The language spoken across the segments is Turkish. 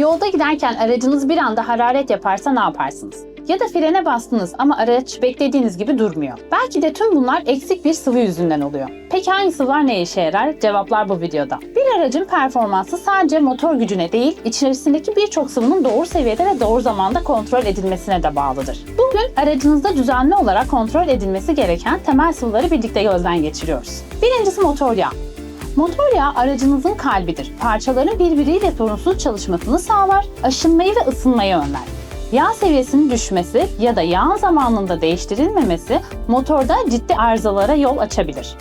Yolda giderken aracınız bir anda hararet yaparsa ne yaparsınız? Ya da frene bastınız ama araç beklediğiniz gibi durmuyor. Belki de tüm bunlar eksik bir sıvı yüzünden oluyor. Peki hangi sıvılar ne işe yarar? Cevaplar bu videoda. Bir aracın performansı sadece motor gücüne değil, içerisindeki birçok sıvının doğru seviyede ve doğru zamanda kontrol edilmesine de bağlıdır. Bugün aracınızda düzenli olarak kontrol edilmesi gereken temel sıvıları birlikte gözden geçiriyoruz. Birincisi motor yağı. Motor yağı aracınızın kalbidir. Parçaların birbiriyle sorunsuz çalışmasını sağlar, aşınmayı ve ısınmayı önler. Yağ seviyesinin düşmesi ya da yağın zamanında değiştirilmemesi motorda ciddi arızalara yol açabilir.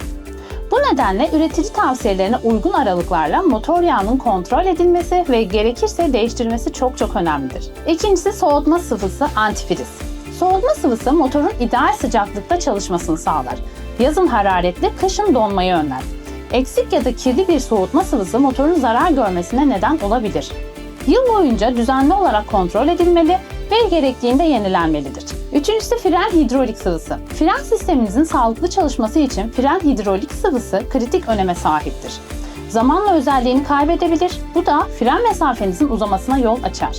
Bu nedenle üretici tavsiyelerine uygun aralıklarla motor yağının kontrol edilmesi ve gerekirse değiştirilmesi çok çok önemlidir. İkincisi soğutma sıvısı antifriz. Soğutma sıvısı motorun ideal sıcaklıkta çalışmasını sağlar. Yazın hararetli, kışın donmayı önler. Eksik ya da kirli bir soğutma sıvısı motorun zarar görmesine neden olabilir. Yıl boyunca düzenli olarak kontrol edilmeli ve gerektiğinde yenilenmelidir. Üçüncüsü fren hidrolik sıvısı. Fren sisteminizin sağlıklı çalışması için fren hidrolik sıvısı kritik öneme sahiptir. Zamanla özelliğini kaybedebilir, bu da fren mesafenizin uzamasına yol açar.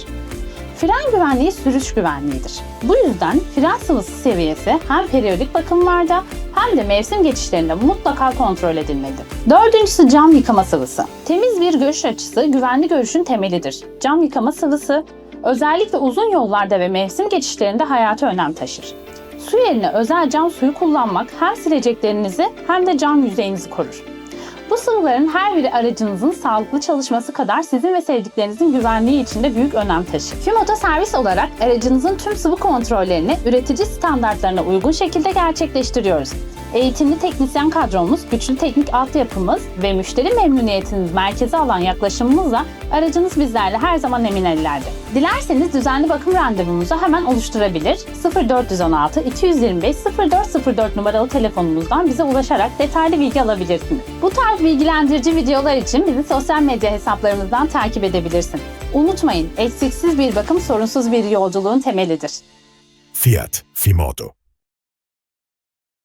Fren güvenliği sürüş güvenliğidir. Bu yüzden fren sıvısı seviyesi hem periyodik bakımlarda hem de mevsim geçişlerinde mutlaka kontrol edilmelidir. Dördüncüsü cam yıkama sıvısı. Temiz bir görüş açısı güvenli görüşün temelidir. Cam yıkama sıvısı özellikle uzun yollarda ve mevsim geçişlerinde hayati önem taşır. Su yerine özel cam suyu kullanmak hem sileceklerinizi hem de cam yüzeyinizi korur. Bu sıvıların her biri aracınızın sağlıklı çalışması kadar sizin ve sevdiklerinizin güvenliği için de büyük önem taşır. Fimoto servis olarak aracınızın tüm sıvı kontrollerini üretici standartlarına uygun şekilde gerçekleştiriyoruz. Eğitimli teknisyen kadromuz, güçlü teknik altyapımız ve müşteri memnuniyetiniz merkeze alan yaklaşımımızla aracınız bizlerle her zaman emin ellerde. Dilerseniz düzenli bakım randevumuzu hemen oluşturabilir. 0416 225 0404 numaralı telefonumuzdan bize ulaşarak detaylı bilgi alabilirsiniz. Bu tarz bilgilendirici videolar için bizi sosyal medya hesaplarımızdan takip edebilirsiniz. Unutmayın, eksiksiz bir bakım sorunsuz bir yolculuğun temelidir. Fiat Fimoto